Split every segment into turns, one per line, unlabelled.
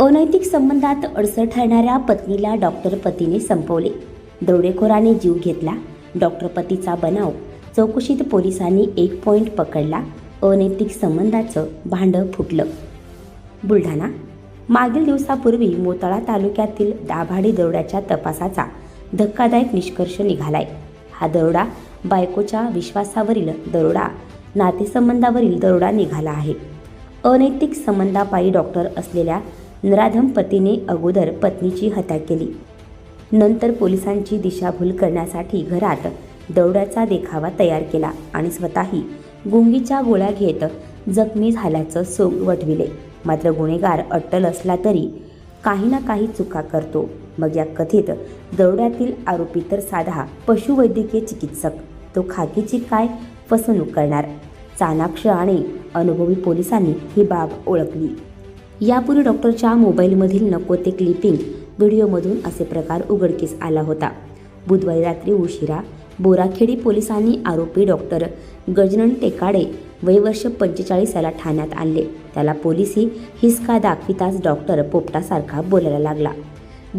अनैतिक संबंधात अडसर ठरणाऱ्या पत्नीला डॉक्टर पतीने संपवले. दरोडेखोराने जीव घेतला. डॉक्टर पतीचा बनाव चौकशीत पोलिसांनी एक पॉईंट पकडला. अनैतिक संबंधाचं भांडं फुटलं. बुलढाणा. मागील दिवसापूर्वी मोताळा तालुक्यातील दाभाडी दरोड्याच्या तपासाचा धक्कादायक निष्कर्ष निघालाय. हा दरोडा बायकोच्या विश्वासावरील दरोडा नातेसंबंधावरील दरोडा निघाला आहे. अनैतिक संबंधापायी डॉक्टर असलेल्या नराधम पतीने अगोदर पत्नीची हत्या केली. नंतर पोलिसांची दिशाभूल करण्यासाठी घरात दौड्याचा देखावा तयार केला आणि स्वतःही गुंगीच्या गोळ्या घेत जखमी झाल्याचं सोंग वठविले. मात्र गुन्हेगार अट्टल असला तरी काही ना काही चुका करतो. मग या कथित दौड्यातील आरोपी तर साधा पशुवैद्यकीय चिकित्सक. तो खाकीची काय फसवणूक करणार? चाणाक्ष आणि अनुभवी पोलिसांनी ही बाब ओळखली. यापूर्वी डॉक्टरच्या मोबाईलमधील नको ते क्लिपिंग व्हिडिओमधून असे प्रकार उघडकीस आला होता. बुधवारी रात्री उशिरा बोराखेडी पोलिसांनी आरोपी डॉक्टर गजनन टेकाडे वयवर्ष पंचेचाळीस याला ठाण्यात आणले. त्याला पोलिसी हिसका दाखविताच डॉक्टर पोपटासारखा बोलायला लागला.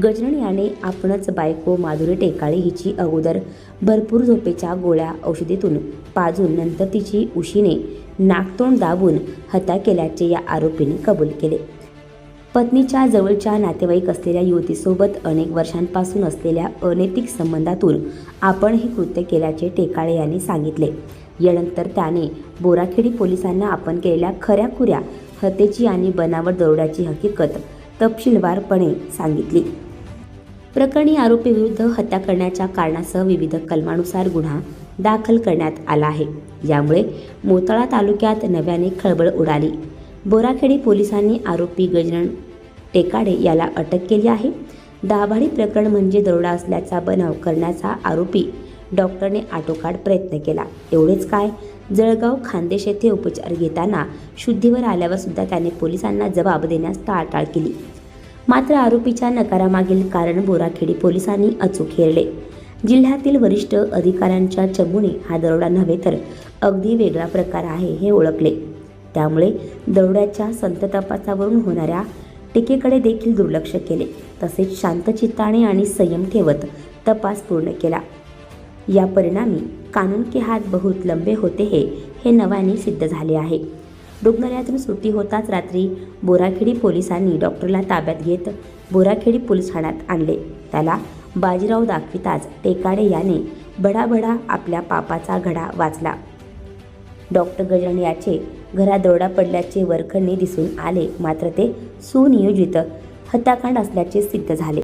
गजनन याने आपणच बायको माधुरी टेकाळे हिची अगोदर भरपूर झोपेच्या गोळ्या औषधीतून पाजून नंतर तिची उशीने नाकतोंड दाबून हत्या केल्याचे या आरोपीने कबूल केले. पत्नीच्या जवळच्या नातेवाईक असलेल्या युवतीसोबत अनेक वर्षांपासून असलेल्या अनैतिक संबंधातून आपण हे कृत्य केल्याचे टेकाळे यांनी सांगितले. यानंतर त्याने बोराखेडी पोलिसांना आपण केलेल्या खऱ्या खुऱ्या हत्येची आणि बनावट दरोड्याची हकीकत तपशीलवारपणे सांगितली. प्रकरणी आरोपीविरुद्ध हत्या करण्याच्या कारणासह विविध कलमानुसार गुन्हा दाखल करण्यात आला आहे. यामुळे मोताळा तालुक्यात नव्याने खळबळ उडाली. बोराखेडी पोलिसांनी आरोपी गजनन टेकाडे याला अटक केली आहे. दाभाडी प्रकरण म्हणजे दरोडा असल्याचा बनाव करण्याचा आरोपी डॉक्टरने आटोकाट प्रयत्न केला. एवढेच काय? जळगाव खानदेश येथे उपचार घेताना शुद्धीवर आल्यावर सुद्धा त्याने पोलिसांना जबाब देण्यास टाळटाळ केली. मात्र आरोपीच्या नकारामागील कारण बोराखेडी पोलिसांनी अचूक हेरले. जिल्ह्यातील वरिष्ठ अधिकाऱ्यांच्या चमूने हा दरोडा नव्हे तर अगदी वेगळा प्रकार आहे हे ओळखले. त्यामुळे दरोड्याच्या संत तपासावरून होणाऱ्या टीकेकडे देखील दुर्लक्ष केले. तसेच शांतचित्ताने आणि संयम ठेवत तपास पूर्ण केला. या परिणामी कानून के हात बहुत लंबे होते हे हे नव्याने सिद्ध झाले आहे. रुग्णालयातून सुट्टी होताच रात्री बोराखेडी पोलिसांनी डॉक्टरला ताब्यात घेत बोराखेडी पोलीस ठाण्यात आणले. त्याला बाजीराव दाखविताच टेकाडे याने बडाबडा आपल्या पापाचा घडा वाचला. डॉक्टर गजरण याचे घरात दरोडा पडल्याचे वरखडणे दिसून आले. मात्र ते सुनियोजित हत्याकांड असल्याचे सिद्ध झाले.